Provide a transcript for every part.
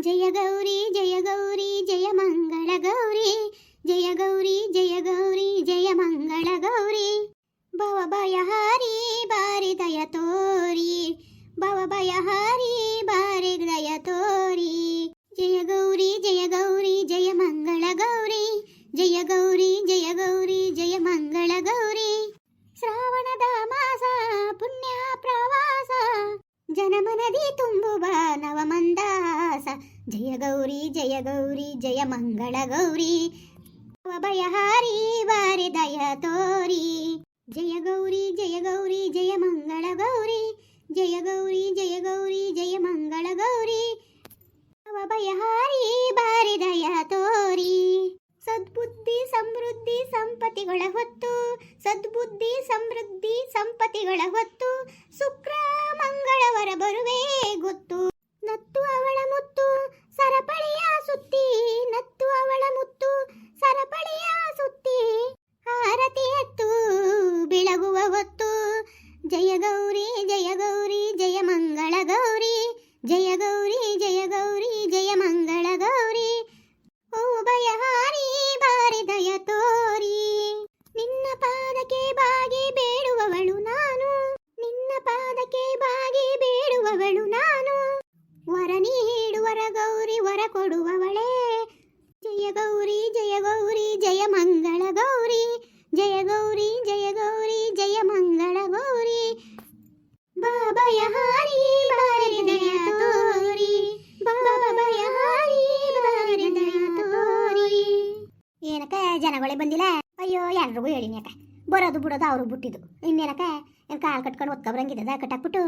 ಜಯ ಗೌರಿ ಜಯ ಗೌರಿ, ಜಯ ಮಂಗಳ ಗೌರಿ. ಜಯ ಗೌರಿ ಜಯ ಗೌರಿ, ಜಯ ಮಂಗಳ ಗೌರಿ. ಭವ ಭಯಹಾರಿ ಬಾರಿ ದಯ ತೋರಿ. ಭವ ಭಯಹಾರಿ ಬಾರಿ ದಯ ತೋರಿ. ಜಯ ಗೌರಿ ಜಯ ಗೌರಿ, ಜಯ ಮಂಗಳ ಗೌರಿ. ಭಯಹಾರಿ ಬಾರಿ ದಯ ತೋರಿ. ಜಯ ಗೌರಿ ಜಯ ಗೌರಿ, ಜಯ ಮಂಗಳ ಗೌರಿ. ಜಯ ಗೌರಿ ಜಯ ಗೌರಿ, ಜಯ ಮಂಗಳ ಗೌರಿ. ಭಯಹಾರಿ ಬಾರಿ ದಯ ತೋರಿ. ಸದ್ಬುದ್ಧಿ, ಸಮೃದ್ಧಿ, ಸಂಪತ್ತಿಗಳ ಹೊತ್ತು. ಸದ್ಬುದ್ಧಿ, ಸಮೃದ್ಧಿ, ಸಂಪತ್ತಿಗಳ ಹೊತ್ತು. ಶುಕ್ರ, ಮಂಗಳವರ ಬರುವೆ ಗೊತ್ತು. ನತ್ತು ಅವಳ ಮುತ್ತು. ಕೊಡುವವಳೇ. ಜಯ ಗೌರಿ ಜಯ ಗೌರಿ, ಜಯ ಮಂಗಳ ಗೌರಿ. ಜಯ ಗೌರಿ ಜಯ ಗೌರಿ, ಜಯ ಮಂಗಳ ಗೌರಿ. ಬಾಬಯ ದಯ ತೋರಿ. ಬಾಬಯಹಾರಿ ಬಾರಿ ದಯ ತೋರಿ. ಏನಕ್ಕ ಜನಗಳೇ ಬಂದಿಲ್ಲ? ಅಯ್ಯೋ, ಎಲ್ರಿಗೂ ಹೇಳಿನಿ ಅಕ್ಕ. ಬರೋದು ಬಿಡೋದು ಅವರು ಬಿಟ್ಟಿದ್ದು. ಇನ್ನೇನಕ್ಕ? ಏನು ಕಾಲು ಕಟ್ಕೊಂಡು ಒತ್ಕೊ ಬರಂಗಿದ್ದದ ಕಟ್ಟಾಕ್ಬಿಟ್ಟು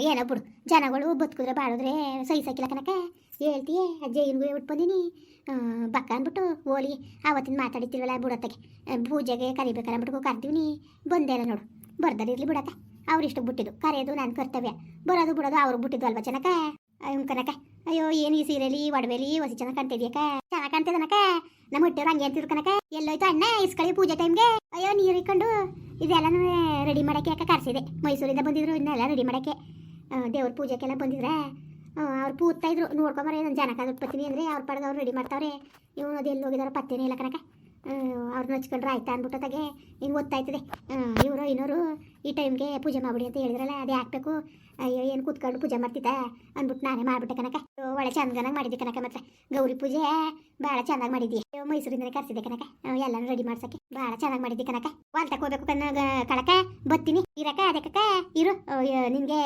ಏನೋ ಬಿಡು. ಜನಗಳು ಬದುಕಿದ್ರೆ ಬಾಳಿದ್ರೆ ಸಹಿಸಕ್ಕಿಲ್ಲ ಕಣಕ್ಕೆ ಹೇಳ್ತೀಯೇ ಅಜ್ಜಯ್ಯನಿಗೂ ಹೇಳ್ಬಿಟ್ಟು ಆ, ಬಕ್ಕ ಅಂದ್ಬಿಟ್ಟು ಓಲಿ ಆವತ್ತಿನ ಮಾತಾಡಿತಿಲ್ವಲ್ಲ ಬುಡತ್ತಗೆ. ಪೂಜೆಗೆ ಕರಿಬೇಕಲ್ಲ ಅಂದ್ಬಿಟ್ಟು ಕರ್ತೀವಿ ಬಂದೇ ಇಲ್ಲ ನೋಡು ಬರ್ದರಿರ್ಲಿ ಬಿಡಕ್ಕ ಅವ್ರಿಷ್ಟು ಬಿಟ್ಟಿದ್ದು ಕರೆಯೋದು ನಾನು ಕರ್ತವ್ಯ. ಬರೋದು ಬಿಡೋದು ಅವ್ರು ಬಿಟ್ಟಿದ್ದು ಅಲ್ವಾ ಜನಕ ಅಯ್ಯೋ ಕನಕ ಅಯ್ಯೋ ಏನು ಈ ಸೀರೆಲಿ ಒಡವೆಲಿ ಹೊಸ ಚೆನ್ನಾಗಿ ಕಾಣ್ತಿದ್ಯಾಕ ಚೆನ್ನಾಗಿ ಕಾಣ್ತಿದ್ದನಕ ನಮ್ಮ ಹುಟ್ಟಿಯವ್ರು ಹಂಗೆ ಅಂತಿದ್ರು ಕನಕ ಎಲ್ಲೋಯ್ತು ಅಣ್ಣ ಇಸ್ಕಳಿ ಪೂಜೆ ಟೈಮ್ಗೆ? ಅಯ್ಯೋ ನೀರು ಇಕ್ಕೊಂಡು ಇದೆಲ್ಲನೂ ರೆಡಿ ಮಾಡಕ್ಕೆ ಯಾಕೆ ಕರ್ಸಿದೆ? ಮೈಸೂರಿಂದ ಬಂದಿದ್ರು ಇನ್ನೆಲ್ಲ ರೆಡಿ ಮಾಡಕ್ಕೆ. ದೇವ್ರ ಪೂಜೆಗೆಲ್ಲ ಬಂದಿದ್ರೆ ಅವ್ರು ಪೂತ್ತಾ ಇದ್ರು. ನೋಡ್ಕೊಂಬರ ಜನಕ್ಕೆ ಜನಕ ಬರ್ತೀನಿ ಅಂದರೆ ಅವ್ರ ಪಡೆದು ಅವ್ರು ರೆಡಿ ಮಾಡ್ತಾವ್ರೆ. ಇವನು ಅದು ಎಲ್ಲಿ ಹೋಗಿದಾರ ಪತ್ತೇನೇ ಇಲ್ಲ ಕನಕ ಅವ್ರನ್ನ ಹಚ್ಕೊಂಡ್ರೆ ಆಯ್ತಾ ಅಂದ್ಬಿಟ್ಟು ತಗೆ ಹಿಂಗೆ ಗೊತ್ತಾಯ್ತದೆ. ಇವರು ಇನ್ನೋರು ಈ ಟೈಮ್ಗೆ ಪೂಜೆ ಮಾಡ್ಬಿಡಿ ಅಂತ ಹೇಳಿದ್ರಲ್ಲ, ಅದೇ ಹಾಕ್ಬೇಕು ಅಯ್ಯೋ, ಏನು ಕೂತ್ಕೊಂಡು ಪೂಜೆ ಮಾಡ್ತಿದ್ದ ಅಂದ್ಬಿಟ್ಟು ನಾನೇ ಮಾಡಿಬಿಟ್ಟೆ ಕನಕ ಒಳ್ಳೆ ಚಂದನಾಗಿ ಮಾಡಿದ್ದೆ ಕನಕ ಮಾತ್ರ. ಗೌರಿ ಪೂಜೆ ಭಾಳ ಚೆನ್ನಾಗಿ ಮಾಡಿದ್ದಿ. ಮೈಸೂರಿಂದನೇ ಕರ್ಸಿದ್ದೆ ಕನಕ ಎಲ್ಲಾನು ರೆಡಿ ಮಾಡ್ಸಕ್ಕೆ. ಭಾಳ ಚೆನ್ನಾಗಿ ಮಾಡಿದ್ದಿ ಕನಕ ವಾಲ್ತಕ್ಕೆ ಹೋಗ್ಬೇಕು ಕನ್ನ ಕಳಕ ಬತ್ತೀನಿ ಇರಕ ಅದಕ್ಕ ಇರು. ನಿನ್ಗೆ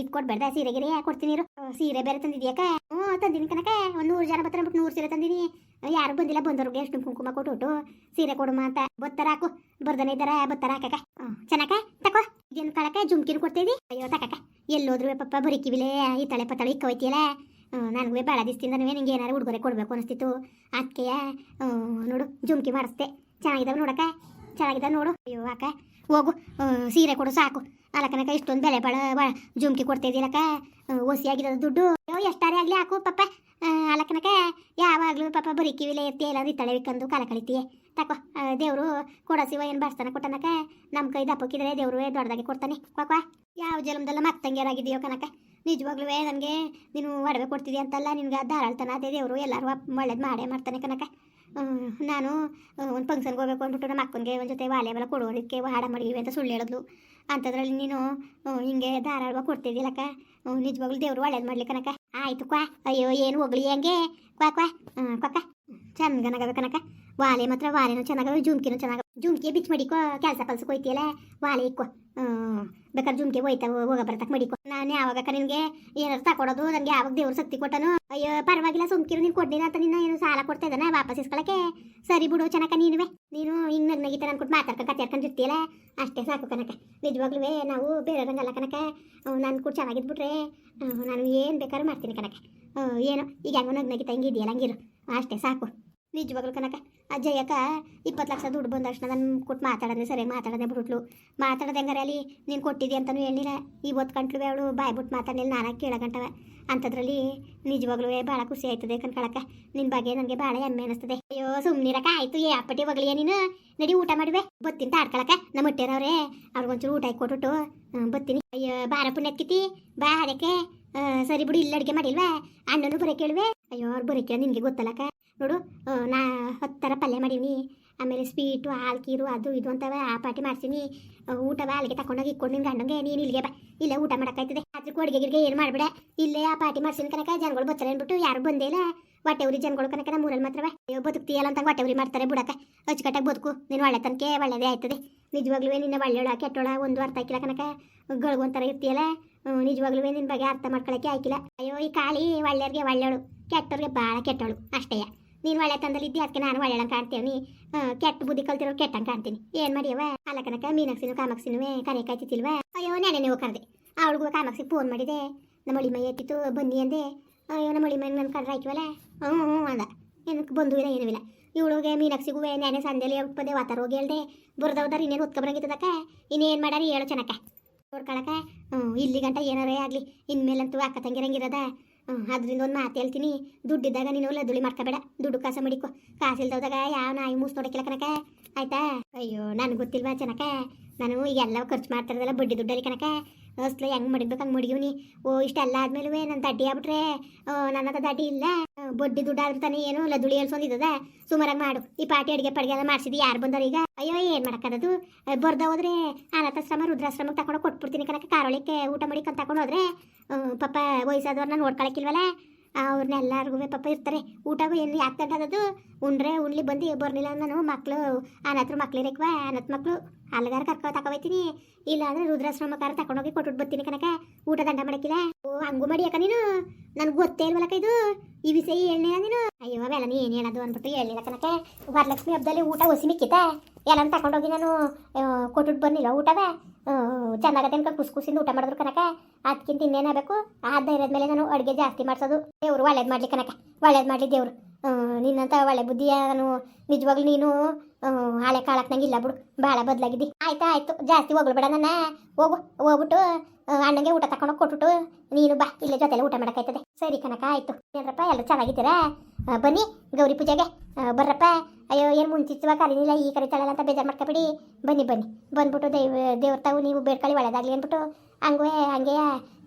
ಇದು ಕೊಡ್ಬೇಡ್ದ ಸೀರೆ ಗಿರೆ ಕೊಡ್ತೀನಿ ಇರು. ಸೀರೆ ಬೇರೆ ತಂದಿದ್ಯಾಕ ಹ್ಞೂ ತಂದಿನಿ ಕನಕ ಒಂದು ನೂರು ಜನ ಬರ್ತಾರೆ ಬಿಟ್ಟು ನೂರು ಸೀರೆ ತಂದಿನಿ. ಯಾರು ಬಂದಿಲ್ಲ ಬಂದವ್ರಿಗೆ ಎಷ್ಟು ಕುಂಕುಮ ಕೊಟ್ಟು ಸೀರೆ ಕೊಡುಮ ಅಂತ ಬತ್ತರ ಹಾಕು. ಬರ್ದನೆ ಇದ್ದಾರ? ಬತ್ತರ ಹಾಕಕ ಚೆನ್ನಾಕ ತಕೋ. ಏನು ಕಳಕ ಜುಮ್ಕಿನ ಕೊಡ್ತಿದ್ದಿ ಅಯ್ಯೋ ತಕಕ ಎಲ್ಲೋದ್ರು ಪಪ್ಪ ಬರಿಕಿವಿಲೆ ಈ ತಳೆ ಪತ್ತಳೆ ಇಕ್ಕ ಹೋಯ್ತಿಯಲ್ಲ? ನನಗೂ ಭಾಳ ನೀವೇ ನಿಂಗೆ ಏನಾರು ಉಡುಗೊರೆ ಕೊಡಬೇಕು ಅನಿಸ್ತಿತ್ತು. ಅದಕ್ಕೆಯ? ನೋಡು, ಜುಮ್ಕಿ ಮಾಡಿಸ್ದೆ. ಚೆನ್ನಾಗಿದ್ದಾವೆ ನೋಡಕ್ಕ. ಚೆನ್ನಾಗಿದ್ದಾವೆ ನೋಡು. ಅಯ್ಯೋ, ಅಕ್ಕ. ಹೋಗು. ಸೀರೆ ಕೊಡು, ಸಾಕು. ಅಲ್ಲಕ್ಕನಕ ಇಷ್ಟೊಂದು ಬೆಲೆ ಬಾಳ ಬಾಳ ಜುಮ್ಕಿ ಕೊಡ್ತಿದ್ದೀರಕ್ಕ ಒಸಿ ಆಗಿರೋದು ದುಡ್ಡು. ಅಯ್ಯೋ, ಎಷ್ಟಾರೇ ಆಗಲಿ ಹಾಕು ಪಪ್ಪ. ಅಲ್ಲಕನಕ ಯಾವಾಗಲೂ ಪಾಪ ಬರೀ ಕಿವಿಲೆ ಎತ್ತಿ ಎಲ್ಲ ಇತ್ತಳೆ ವಿಕಂದು ಕಾಲ ಕಳಿತೀಯ? ತಕೋ ದೇವರು ಕೊಡಸಿವ ಏನು ಬರ್ಸ್ತಾನೆ ಕೊಟ್ಟನಕ ನಮ್ಮ ಕೈ ದಪ್ಪಕ್ಕಿದ್ರೆ ದೇವರು ದೊಡ್ಡದಾಗಿ ಕೊಡ್ತಾನೆ. ಕ್ವಾಕ್ವಾ ಯಾವ ಜನ್ಮದಲ್ಲ ಮತ್ತಂಗ್ಯಾರಾಗಿದೆಯೋ ಕನಕ? ನಿಜವಾಗ್ಲೂ ನನಗೆ ನೀನು ಒಡವೆ ಕೊಡ್ತಿದ್ದಿ ಅಂತಲ್ಲ, ನಿನ್ಗೆ ಧಾರಾಳ್ತಾನ ಅದೇ ದೇವರು ಎಲ್ಲರೂ ಒಳ್ಳೇದು ಮಾಡೇ ಮಾಡ್ತಾನೆ ಕನಕ. ನಾನು ಒಂದು ಫಂಕ್ಷನ್ಗೆ ಹೋಗ್ಬೇಕು ಅಂದ್ಬಿಟ್ಟು ನಮ್ಮ ಅಕ್ಕನಿಗೆ ಒಂದು ಜೊತೆ ವಾಲೆ ಬಲ ಕೊಡೋದಕ್ಕೆ ಹಾಡ ಮಡಿವೆ ಅಂತ ಸುಳ್ಳು ಹೇಳಿದ್ಲು. ಅಂಥದ್ರಲ್ಲಿ ನೀನು ಹಿಂಗೆ ಧಾರಾಳವಾಗಿ ಕೊಡ್ತಿದ್ದಿಲ್ಲಕ್ಕ ನಿಜವಾಗ್ಲೂ ದೇವರು ಒಳ್ಳೇದು ಮಾಡ್ಲಿ ಕನಕ. ಆಯ್ತು ಕ್ವಾ. ಅಯ್ಯೋ ಏನು ಹೋಗ್ಲಿ ಹಂಗೆ? ಕ್ವಾ ಕ್ವಾ. ಹ್ಮ್, ಕ್ವಾಕ ಚೆನ್ನಾಗನಗವೆ ಕನಕ ವಾಲೆ ಮಾತ್ರ ವಾಲೆನೂ ಚೆನ್ನಾಗವ ಜುಮ್ಕಿನೂ ಚೆನ್ನಾಗ ಜುಮ್ಕಿ ಬಿಚ್ಚ ಮಡಿಕೋ ಕೆಲಸ ಕಲ್ಸಕ್ಕೆ ಹೋಯ್ತಿಯಲ್ಲ ವಾಲೆ ಇಕ್ಕೋ. ಬೇಕಾದ್ರೆ ಜುಮ್ಕಿ ಹೋಯ್ತಾವ ಹೋಗ ಬರ್ತಕ್ಕೆ ಮಡಿಕೋ. ನಾನು ಯಾವಾಗ ನಿನಗೆ? ಏನಾದ್ರು ತಕೊಡೋದು ನನಗೆ ಯಾವಾಗ ದೇವ್ರ ಶಕ್ತಿ ಕೊಟ್ಟನು? ಅಯ್ಯೋ ಪರವಾಗಿಲ್ಲ ಸುಮ್ಕಿರು ನೀನು ಕೊಡ್ಲಿಲ್ಲ ಅಂತ ನಿನ್ನ ಏನು ಸಾಲ ಕೊಡ್ತಾ ಇದ್ದಾನೆ? ವಾಪಸ್ ಇಸ್ಕೊಳಕ್ಕೆ? ಸರಿ ಬಿಡು ಚೆನ್ನಾಕ ನೀನುವೆ. ನೀನು ಹಿಂಗೆ ನಗ್ ನಗಿತ ಅನ್ಕೊಟ್ಟು ಮಾತಾಡ್ಕೊಂಡು ಕತ್ತಿರ್ಕೊಂಡಿರ್ತೀಯಲ್ಲ ಅಷ್ಟೇ ಸಾಕು ಕನಕ ನಿಜವಾಗ್ಲೂ ನಾವು ಬೇರೆಯವ್ರಂಗಲ್ಲ ಕನಕ ನಾನು ಕೂಡ ಚೆನ್ನಾಗಿದ್ಬಿಟ್ರೆ ನಾನು ಏನು ಬೇಕಾದ್ರೂ ಮಾಡ್ತೀನಿ ಕನಕ ಏನೋ, ಈಗ ಹೆಂಗೋ ನಗ್ ನಗಿತ ಹಿಂಗಿದೆಯಲ್ಲ, ಹಂಗಿರು. ಅಷ್ಟೇ ಸಾಕು. ನಿಜವಾಗ್ಲೂ ಕನಕ ಅಜ್ಜಯ್ಯಕ್ಕ ಇಪ್ಪತ್ತು ಲಕ್ಷ ದುಡ್ಡು ಬಂದ ತಕ್ಷಣ ನಾನು ಕೊಟ್ಟು ಮಾತಾಡೋದೇ ಸರಿ, ಮಾತಾಡೋದೇ ಬಿಟ್ಲು ಮಾತಾಡೋದು ಹೆಂಗಾರೆ ಅಲ್ಲಿ ನೀನು ಕೊಟ್ಟಿದ್ದಿ ಅಂತಲೂ ಹೇಳಿಲ್ಲ ಇವತ್ತು ಕಂಟ್ಲು ಅವಳು ಬಾಯ್ ಬಿಟ್ಟು ಮಾತಾಡಲಿಲ್ಲ, ನಾನು ಕೇಳಗಂಟವ ಅಂಥದ್ರಲ್ಲಿ ನಿಜವಾಗ್ಲೂ ಭಾಳ ಖುಷಿ ಆಯ್ತದೆ ಕಣ್ಕಳಕ್ಕ ನಿನ್ನ ಬಗ್ಗೆ ನನಗೆ ಭಾಳ ಹೆಮ್ಮೆ ಅನಿಸ್ತದೆ. ಅಯ್ಯೋ ಸುಮ್ಮನಿರಕ ಆಯ್ತು, ಏ, ಅಪ್ಪಟಿ ಒಗ್ಲಿಯ ನೀನು? ನಡಿ ಊಟ ಮಾಡುವೆ. ಬತ್ತಿನ ತಾಡ್ಕೊಳಕ ನಮ್ಮ ಹೊಟ್ಟೆರವ್ರೆ ಅವ್ರಿಗೊಂಚೂರು ಊಟ ಕೊಟ್ಬಿಟ್ಟು ಬತ್ತೀನಿ. ಅಯ್ಯೋ, ಬಾರ ಪುಣ್ಯತ್ಕಿತಿ ಬಾ ಅದಕ್ಕೆ. ಸರಿ ಬಿಡು, ಇಲ್ಲಿ ಅಡುಗೆ ಮಾಡಿಲ್ವಾ? ಅಣ್ಣನು ಬರೀ ಕೇಳುವೆ. ಅಯ್ಯೋ, ಅವ್ರು ಬರೋಕೆ ನಿನಗೆ ಗೊತ್ತಲ್ಲಕ್ಕ ನೋಡು ನಾ ಹತ್ತು ಥರ ಪಲ್ಯ ಮಾಡೀನಿ. ಆಮೇಲೆ ಸ್ವೀಟು ಹಾಲು ಕೀರು ಅದು, ಇದು ಅಂತವ ಆ ಪಾರ್ಟಿ ಮಾಡ್ತೀನಿ ಊಟ ಊಟವ ಅಲ್ಲಿಗೆ ತಗೊಂಡೋಗಿ ಇಕ್ಕೊಂಡು ನಿನ್ನ ಗಂಡಂಗೆ, ನೀನು ಇಲ್ಲಿಗೆ ಬಾ. ಇಲ್ಲೇ ಊಟ ಮಾಡೋಕ್ಕಾಯ್ತದೆ. ರಾತ್ರಿ ಅಡುಗೆ ಗಿಡ್ಗೆ ಏನು ಮಾಡ್ಬೇಡ. ಇಲ್ಲೇ ಆ ಪಾರ್ಟಿ ಮಾಡ್ಸಿನ ಕನಕ ಜನಗಳು ಬರ್ತಾರೆ ಅಂದ್ಬಿಟ್ಟು ಯಾರು ಬಂದೇ ಇಲ್ಲ. ಹೊಟ್ಟೆ ಉರಿ ಜನಗಳು ಕನಕ ನಮ್ಮ ಊರಲ್ಲಿ ಮಾತ್ರವ. ಅಯ್ಯೋ, ಬದುಕ್ತೀಯಲ್ಲ ಅಂತ ಹೊಟ್ಟೆ ಉರಿ ಮಾಡ್ತಾರೆ ಬುಡಕ. ಅಚ್ಚುಕಟ್ಟಾಗಿ ಬದುಕು. ನೀನು ಒಳ್ಳೆ ತನಕ ಒಳ್ಳೆದೇ ಆಯ್ತದೆ. ನಿಜವಾಗ್ಲೂ ನಿನ್ನ ಒಳ್ಳೆಯೊಳ, ಕೆಟ್ಟೋಳ ಒಂದು ಅರ್ಥ ಆಕಿಲ್ಲ ಕನಕ. ಗಳು ಒಂಥರ ಇರ್ತೀಯಲ್ಲ. ನಿಜವಾಗ್ಲೂ ನಿನ್ನ ಬಗ್ಗೆ ಅರ್ಥ ಮಾಡ್ಕೊಳಕ್ಕೆ ಆಯ್ಕಿಲ್ಲ ಅಯ್ಯೋ, ಈ ಕಾಳಿ ಒಳ್ಳೆಯವ್ರಿಗೆ ಒಳ್ಳೆಯವಳು ಕೆಟ್ಟವ್ರಿಗೆ ಭಾಳ ಕೆಟ್ಟವಳು. ಅಷ್ಟೇಯ ನೀನು ಒಳ್ಳೆ ತಂದಲ್ಲಿ ಇದ್ದಿ ಅದಕ್ಕೆ ನಾನು ಒಳ್ಳೆ ಕಾಣ್ತೀನಿ ಕೆಟ್ಟ ಬುದ್ಧಿ ಕಲ್ತಿರೋ ಕೆಟ್ಟಂಗೆ ಕಾಣ್ತೀನಿ. ಏನು ಮಾಡಿಯವ ಅಲ್ಲ ಕನಕ ಮೀನಾಕ್ಸಿನೂ ಕಾಮಾಕ್ಸಿನೂ ಕರೆ ಕಾಯ್ತಿತ್ತಿಲ್ವ ಅಯ್ಯೋ ನೆನೆ ನೀವು ಕರೆದೆ. ಅವಳಿಗೂ ಕಾಮಕ್ಸಿಗೆ ಫೋನ್ ಮಾಡಿದೆ. ನಮ್ಮ ಅಳಿ ಮೈ ಎತ್ತಿತ್ತು, ಬನ್ನಿ ಅಂದೆ. ಅಯ್ಯೋ, ನಮ್ಮ ಅಳಿ ಮೈ ನನ್ನ ಕಡ್ರೆ ಹಾಕಿವಲ್ಲ ಹ್ಞೂ ಹ್ಞೂ ಅಂದ. ಏನಕ್ಕೆ ಬಂದು ಇಲ್ಲ ಏನೂ ಇಲ್ಲ. ಇವಳಿಗೆ ಮೀನಕ್ಸಿಗೂ ನೆನೆ ಸಂಜೆಲಿ ಬಂದೆ ವಾತಾರ ಹೋಗಿ ಹೇಳ್ದೆ. ಬುರ್ದವ್ದಾರ ಇನ್ನೇನು ಒತ್ಕೊಬರಂಗಿತ್ತದಕ್ಕ ಇನ್ನೇನು ಮಾಡಾರಿ ಹೇಳೋ, ಚೆನ್ನಕ್ಕ. ನೋಡ್ಕೊಳಕ ಹ್ಞೂ ಇಲ್ಲಿ ಗಂಟ ಏನಾರೇ ಆಗಲಿ, ಇನ್ಮೇಲಂತೂ ಅಕ್ಕ ತಂಗಿರಂಗಿರದ ಅದರಿಂದ ಒಂದು ಮಾತು ಹೇಳ್ತೀನಿ. ದುಡ್ಡಿದ್ದಾಗ ನೀನು ಲದ್ದುಳಿ ಮಾಡ್ಕೋಬೇಡ. ದುಡ್ಡು ಕಾಸ ಮಡಿಕೊ. ಇಲ್ದೋದಾಗ ಯಾವ ನಾಯಿ ಮೂಸ್ ನೋಡಕ್ಕಿಲ್ಲ ಕನಕ ಆಯ್ತಾ? ಅಯ್ಯೋ, ನನಗೆ ಗೊತ್ತಿಲ್ವಾ ಚೆನ್ನಕ ನಾನು ಎಲ್ಲ ಖರ್ಚು ಮಾಡ್ತಾರದಲ್ಲ ಬಡ್ಡಿ ದುಡ್ಡಲ್ಲಿ ಕನಕ ಅಸ್ಲ ಹೆಂಗ್ ಮಡಿಬೇಕು ಹಂಗೆ ಮಡಿಗಿವ್ನಿ ಓ ಇಷ್ಟೆಲ್ಲ ಆದ್ಮೇಲೂ ನನ್ನ ದಡ್ಡಿ ಆಗ್ಬಿಟ್ರೆ ನನ್ನ ಹತ್ರ ಇಲ್ಲ. ಬೊಡ್ಡಿ ದುಡ್ಡಾದ್ರೂ ತಾನೇ ಏನು ಲದುಳಿ ಹೇಳ್ಸೊಂದಿದ್ದದ ಸುಮಾರಾಗಿ ಮಾಡು. ಈ ಪಾರ್ಟಿ ಅಡಿಗೆ ಪಡಿಗೆ ಎಲ್ಲ ಮಾಡಿಸಿದ್ದು ಯಾರು ಬಂದವ್ರು ಈಗ? ಅಯ್ಯೋ, ಏನು ಮಾಡೋಕ್ಕದದು? ಬರ್ದ ಹೋದ್ರೆ ಅನಾಥಾಶ್ರಮ ರುದ್ರಾಶ್ರಮಕ್ಕೆ ತಗೊಂಡು ಕೊಟ್ಬಿಡ್ತೀನಿ ಕನಕ ಕಾರೊಳಕ್ಕೆ ಊಟ ಮಾಡಿ ಕಂತ ತಗೊಂಡು ಹೋದ್ರೆ. ಪಾಪ ವಯಸ್ಸಾದವ್ರನ್ನ ನೋಡ್ಕೊಳಕ್ಕಿಲ್ವಲ್ಲ ಅವ್ರನ್ನೆಲ್ಲರಿಗೂ ಪಾಪ ಇರ್ತಾರೆ. ಊಟಗೂ ಏನು ಯಾಕೆ ಅದು ಉಂಡ್ರೆ ಉಣ್ಲಿ ಬಂದು ಬರ್ಲಿಲ್ಲ ನಾನು ಮಕ್ಕಳು ಮಕ್ಳು ಇರೇಕ್ವ ಅನಾಥ ಮಕ್ಕಳು ಅಲ್ಗಾರ ಕರ್ಕೊ ತಗೋಯ್ತೀನಿ ಇಲ್ಲ ಅಂದ್ರೆ ರುದ್ರಾಶ್ರಮಕಾರ ತಗೊಂಡೋಗಿ ಕೊಟ್ಬಿಟ್ಟು ಬರ್ತೀನಿ ಕನಕ ಊಟ ದಂಡ ಮಾಡಕ್ಕಿಲ್ಲ ಓ, ಹಂಗು ಮಾಡಿ ಯಾಕ ನೀನು. ನನ್ಗೆ ಗೊತ್ತೇ ಇಲ್ವಲ್ಲಕ್ಕ ಇದು. ಈ ವಿಷಯ ಹೇಳನೇ ನೀನು? ಅಯ್ಯೋ, ಅವೆಲ್ಲ ನೀ ಏನು ಹೇಳೋದು ಅಂದ್ಬಿಟ್ಟು ಹೇಳಿಲ್ಲ ಕನಕ ವರಲಕ್ಷ್ಮಿ ಹಬ್ಬದಲ್ಲಿ ಊಟ ಒಸಿ ಮಿಕ್ಕಿತ. ಎಲ್ಲ ತಗೊಂಡೋಗಿ ನಾನು ಕೊಟ್ಬಿಟ್ಟು ಬಂದಿಲ್ಲ ಊಟವ ಚೆನ್ನಾಗತ್ತೆ ಅನ್ಕೊಂಡು ಕುಸ್ ಕುಸಿಂದ ಊಟ ಮಾಡಿದ್ರು ಕನಕ ಅದಕ್ಕಿಂತ ಇನ್ನೇನಾಗಬೇಕು ಆ ಧೈರ್ಯದ ಮೇಲೆ ನಾನು ಅಡುಗೆ ಜಾಸ್ತಿ ಮಾಡಿಸೋದು. ದೇವ್ರು ಒಳ್ಳೇದು ಮಾಡಲಿ ಕನಕ ಒಳ್ಳೇದು ಮಾಡಲಿ ದೇವ್ರು. ನಿನ್ನಂತ ಒಳ್ಳೆ ಬುದ್ಧಿಯ ನಾನು ನಿಜವಾಗ್ಲೂ ನೀನು ಹಳೆ ಕಾಳಕ್ಕೆ ನಂಗೆ ಇಲ್ಲ ಬಿಡು. ಭಾಳ ಬದಲಾಗಿದ್ದಿ. ಆಯ್ತಾ, ಆಯ್ತು. ಜಾಸ್ತಿ ಹೋಗ್ಬೇಡ ನನ್ನ ಹೋಗು, ಹೋಗ್ಬಿಟ್ಟು ಅಣ್ಣಂಗೆ ಊಟ ತಗೊಂಡು ಕೊಟ್ಬಿಟ್ಟು ನೀನು ಬಾ, ಇಲ್ಲೇ ಜೊತೆಲೆ ಊಟ ಮಾಡೋಕ್ಕಾಯ್ತದೆ ಸರಿ ಕನಕ ಆಯ್ತು. ಏನರಪ್ಪ ಎಲ್ಲರೂ ಚೆನ್ನಾಗಿದ್ದೀರಾ? ಬನ್ನಿ, ಗೌರಿ ಪೂಜೆಗೆ. ಬರ್ರಪ್ಪ. ಅಯ್ಯೋ, ಏನು ಮುಂಚಿತ್ವ ಕರೀನಿಲ್ಲ ಈ ಕರಿತಾಳಲ್ಲ ಅಂತ ಬೇಜಾರು ಮಾಡ್ಕೊಬಿಡಿ. ಬನ್ನಿ ಬನ್ನಿ. ಬಂದ್ಬಿಟ್ಟು ದೇವ್, ದೇವ್ರ ತಾವು ನೀವು ಬೇಡ್ಕೊಳ್ಳಿ ಒಳ್ಳೆದಾಗಲಿ ಅಂದ್ಬಿಟ್ಟು, ಹಂಗೆ ಹಂಗೆ,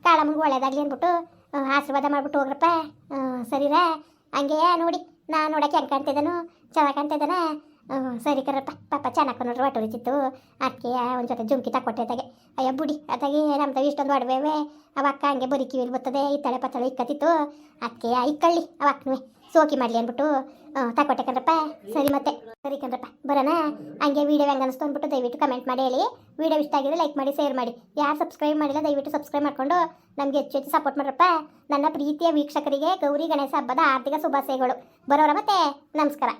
ಕಾಳಮ್ಮಂಗೆ ಒಳ್ಳೇದಾಗ್ಲಿ ಅಂದ್ಬಿಟ್ಟು ಆಶೀರ್ವಾದ ಮಾಡ್ಬಿಟ್ಟು ಹೋಗ್ರಪ್ಪ. ಸರಿರ ಹಂಗೆ, ನೋಡಿ ನಾ ನೋಡಕ್ಕೆ ಹೆಂಗೆ ಕಾಣ್ತಿದ್ದಾನು ಚೆನ್ನಾಗಿ ಕಾಣ್ತಿದ್ದಾನ ಸರಿ ಕರಪ್ಪ ಪಾಪ ಚೆನ್ನಾಗಿ ನೋಡ್ರಿ ಒಟ್ಟು ಹೊಡಿತಿತ್ತು ಅದಕ್ಕೆ ಒಂದು ಜೊತೆ ಜುಮ್ಕಿ ತಗೊಟ್ಟಿದ್ದಾಗೆ ಅಯ್ಯ, ಬುಡಿ ಅದಾಗೆ ನಮ್ದು ಇಷ್ಟೊಂದು ಒಡವೆವೆ. ಅವ ಅಕ್ಕ ಹಂಗೆ ಬರಿ ಕಿವಿಲಿ ಬರ್ತದೆ ಇತ್ತಳೆ ಪತ್ತಳೆ ಇಕ್ಕತ್ತಿತ್ತು ಅದಕ್ಕೆ ಇಕ್ಕಳ್ಳಿ, ಅವ ಸೋಕಿ ಮಾಡಲಿ ಅಂದ್ಬಿಟ್ಟು ತಕೊಟ್ಟೆ ಕಂದ್ರಪ್ಪ ಸರಿ ಮತ್ತೆ. ಸರಿ ಕಣ್ರಪ್ಪ. ಬರೋಣ? ಹಂಗೆ ವೀಡಿಯೋ ಹೆಂಗೆ ಅನಿಸ್ತು ಅಂದ್ಬಿಟ್ಟು ದಯವಿಟ್ಟು ಕಮೆಂಟ್ ಮಾಡಿ ಹೇಳಿ. ವೀಡಿಯೋ ಇಷ್ಟ ಆಗಿದ್ರೆ ಲೈಕ್ ಮಾಡಿ ಶೇರ್ ಮಾಡಿ. ಯಾರು ಸಬ್ಸ್ಕ್ರೈಬ್ ಮಾಡಿಲ್ಲ, ದಯವಿಟ್ಟು ಸಬ್ಸ್ಕ್ರೈಬ್ ಮಾಡಿಕೊಂಡು ನಮಗೆ ಹೆಚ್ಚು ಹೆಚ್ಚು ಸಪೋರ್ಟ್ ಮಾಡ್ರಪ್ಪ. ನನ್ನ ಪ್ರೀತಿಯ ವೀಕ್ಷಕರಿಗೆ ಗೌರಿ ಗಣೇಶ ಹಬ್ಬದ ಆರ್ಥಿಕ ಶುಭಾಶಯಗಳು. ಬರೋರ ಮತ್ತೆ? ನಮಸ್ಕಾರ.